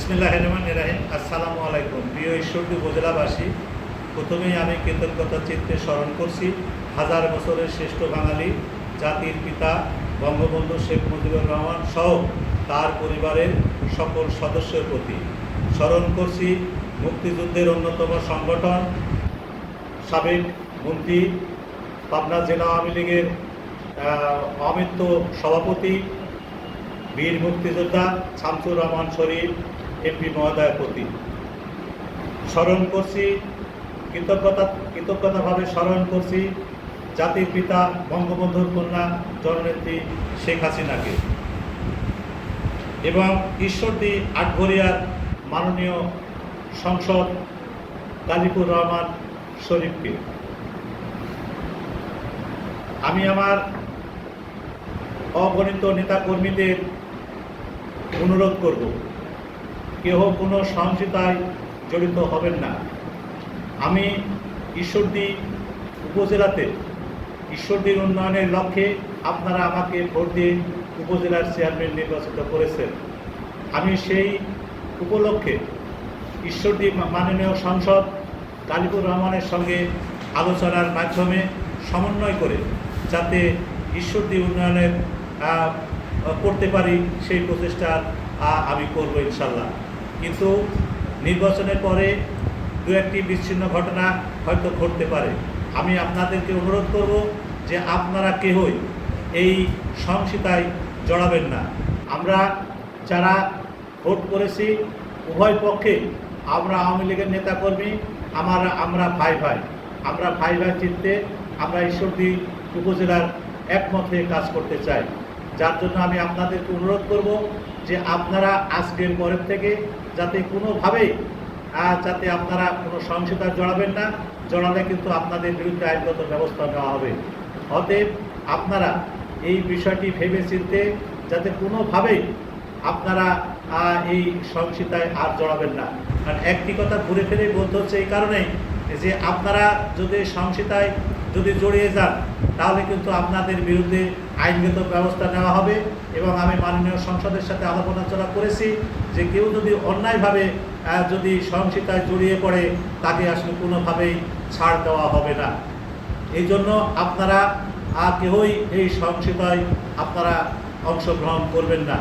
বিসমিল্লাহ রহমান রাহিম। আসসালামু আলাইকুম প্রিয় ঈশ্বরদী উপজেলাবাসী, প্রথমেই আমি কৃতজ্ঞতা চিত্তে স্মরণ করছি, হাজার বছরের শ্রেষ্ঠ বাঙালি, জাতির পিতা, বঙ্গবন্ধু শেখ মুজিবুর রহমান সহ তার পরিবারের সকল সদস্যের প্রতি স্মরণ করছি মুক্তিযুদ্ধের অন্যতম সংগঠন, সাবেক মন্ত্রী, পাবনা জেলা আওয়ামী লীগের অমিত্য সভাপতি, বীর মুক্তিযোদ্ধা শামসুর রহমান শরীফ এমপি মহোদয়ের প্রতি। স্মরণ করছি, কৃতজ্ঞতা, কৃতজ্ঞতাভাবে স্মরণ করছি জাতির পিতা বঙ্গবন্ধুর কন্যা, জননেত্রী শেখ হাসিনাকে। এবং ঈশ্বরদী আটঘরিয়ার মাননীয় সংসদ গাজীপুর রহমান শরীফকে। আমি আমার অগণিত নেতাকর্মীদের অনুরোধ করব। কেহ কোনো সহিংসতায় জড়িত হবেন না। আমি ঈশ্বরদী উপজেলাতে ঈশ্বরদীর উন্নয়নের লক্ষ্যে আপনারা আমাকে ভোট দিয়ে উপজেলার চেয়ারম্যান নির্বাচিত করেছেন। আমি সেই উপলক্ষে ঈশ্বরদী মাননীয় সংসদ গালিবুর রহমানের সঙ্গে আলোচনার মাধ্যমে সমন্বয় করে যাতে ঈশ্বরদী উন্নয়নের করতে পারি সেই প্রচেষ্টা আমি করব ইনশাল্লাহ। কিন্তু নির্বাচনের পরে দু একটি বিচ্ছিন্ন ঘটনা হয়তো ঘটতে পারে। আমি আপনাদেরকে অনুরোধ করব যে আপনারা কেহই এই সংসিতায় জড়াবেন না। আমরা যারা ভোট করেছি, উভয় পক্ষে আমরা আওয়ামী লীগের নেতাকর্মী, আমার, আমরা ভাই ভাই। আমরা ভাই ভাই চিনতে আমরা ঈশ্বরদী উপজেলার একমত কাজ করতে চাই। যার জন্য আমি আপনাদেরকে অনুরোধ করব যে আপনারা আজকের পরের থেকে যাতে কোনোভাবেই যাতে আপনারা কোনো সহিংসতায় জড়াবেন না, জড়ালে কিন্তু আপনাদের বিরুদ্ধে আইনগত ব্যবস্থা নেওয়া হবে। অতএব আপনারা এই বিষয়টি ভেবে চিনতে যাতে কোনোভাবেই আপনারা এই সহিংসতায় আর জড়াবেন না। কারণ একটি কথা ঘুরে ফিরে বলতে হচ্ছে এই কারণেই যে আপনারা যদি সহিংসতায় যদি জড়িয়ে যান, তাহলে কিন্তু আপনাদের বিরুদ্ধে আইনগত ব্যবস্থা নেওয়া হবে এবং আমি মাননীয় সংসদের সাথে আলোচনা করেছি যে কেউ যদি অন্যায়ভাবে যদি সহিংসতায় জড়িয়ে পড়ে, তাকে আসলে কোনোভাবেই ছাড় দেওয়া হবে না। এই জন্য আপনারা আর কেউই এই সহিংসতায় আপনারা অংশগ্রহণ করবেন না।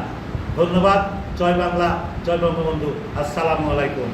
ধন্যবাদ। জয় বাংলা, জয় বঙ্গবন্ধু। আসসালামু আলাইকুম।